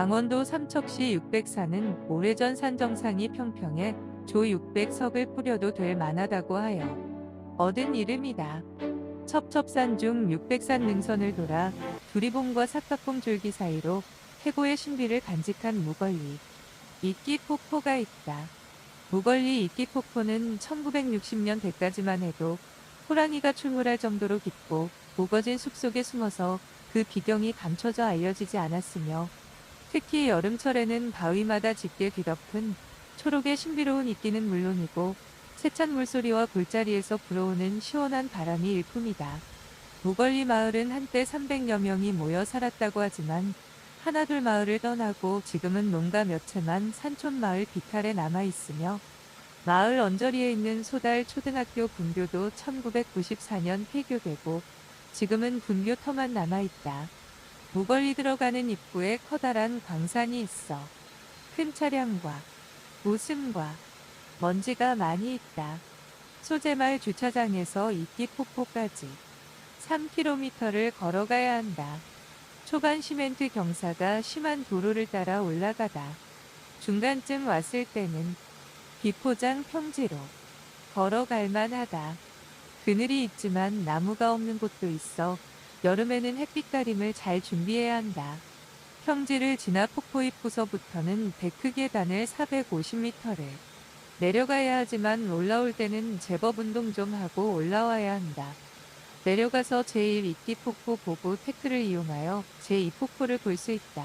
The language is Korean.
강원도 삼척시 604는 오래전 산정상이 평평해 조 600석을 뿌려도 될 만하다고 하여 얻은 이름이다. 첩첩산 중 600산 능선을 돌아 두리봉과 삭각봉 줄기 사이로 해고의 신비를 간직한 무걸리 이끼 폭포가 있다. 무걸리 이끼 폭포는 1960년 대까지만 해도 호랑이가 출몰할 정도로 깊고 우거진 숲속에 숨어서 그 비경이 감춰져 알려지지 않았으며 특히 여름철에는 바위마다 짙게 뒤덮은 초록의 신비로운 이끼는 물론이고 세찬 물소리와 골짜리에서 불어오는 시원한 바람이 일품이다. 무걸리 마을은 한때 300여 명이 모여 살았다고 하지만 하나둘 마을을 떠나고 지금은 농가 몇 채만 산촌 마을 비탈에 남아 있으며 마을 언저리에 있는 소달 초등학교 분교도 1994년 폐교되고 지금은 분교터만 남아 있다. 무걸리 들어가는 입구에 커다란 광산이 있어 큰 차량과 웃음과 먼지가 많이 있다. 소재마을 주차장에서 이끼 폭포까지 3km를 걸어가야 한다. 초반 시멘트 경사가 심한 도로를 따라 올라가다. 중간쯤 왔을 때는 비포장 평지로 걸어갈 만하다. 그늘이 있지만 나무가 없는 곳도 있어 여름에는 햇빛 가림을 잘 준비해야 한다. 평지를 지나 폭포 입구서부터는 데크 계단을 450m를 내려가야 하지만 올라올 때는 제법 운동 좀 하고 올라와야 한다. 내려가서 제1 이끼 폭포 보고 태클을 이용하여 제2 폭포를 볼 수 있다.